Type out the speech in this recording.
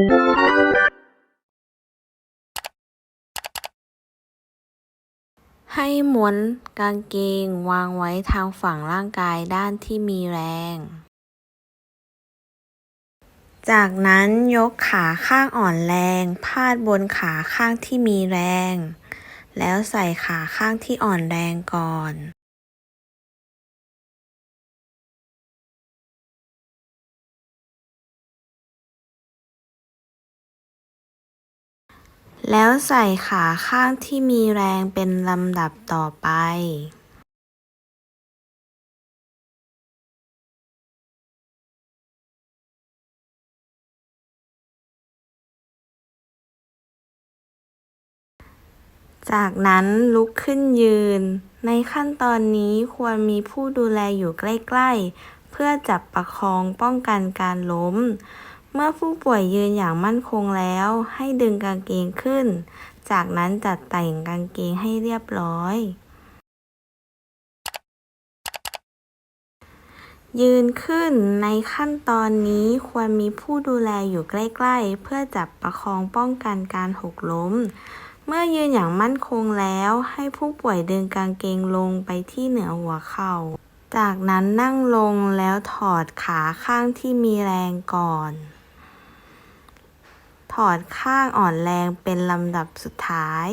ให้ม้วนกางเกงวางไว้ทางฝั่งร่างกายด้านที่มีแรง จากนั้นยกขาข้างอ่อนแรง พาดบนขาข้างที่มีแรง แล้วใส่ขาข้างที่อ่อนแรงก่อน แล้วใส่ขาข้างที่มีแรงเป็นลำดับต่อไป จากนั้นลุกขึ้นยืน ในขั้นตอนนี้ควรมีผู้ดูแลอยู่ใกล้ ๆ เพื่อจับประคองป้องกันการล้ม เมื่อผู้ป่วยยืนอย่างมั่นคงแล้ว ให้ดึงกางเกงขึ้น จากนั้นจัดแต่งกางเกงให้เรียบร้อย ยืนขึ้นในขั้นตอนนี้ควรมีผู้ดูแลอยู่ใกล้ๆ เพื่อจับประคองป้องกันการหกล้ม เมื่อยืนอย่างมั่นคงแล้ว ให้ผู้ป่วยดึงกางเกงลงไปที่เหนือหัวเข่าจากนั้นนั่งลงแล้วถอดขาข้างที่มีแรงก่อน ถอดข้างอ่อนแรงเป็นลำดับสุดท้าย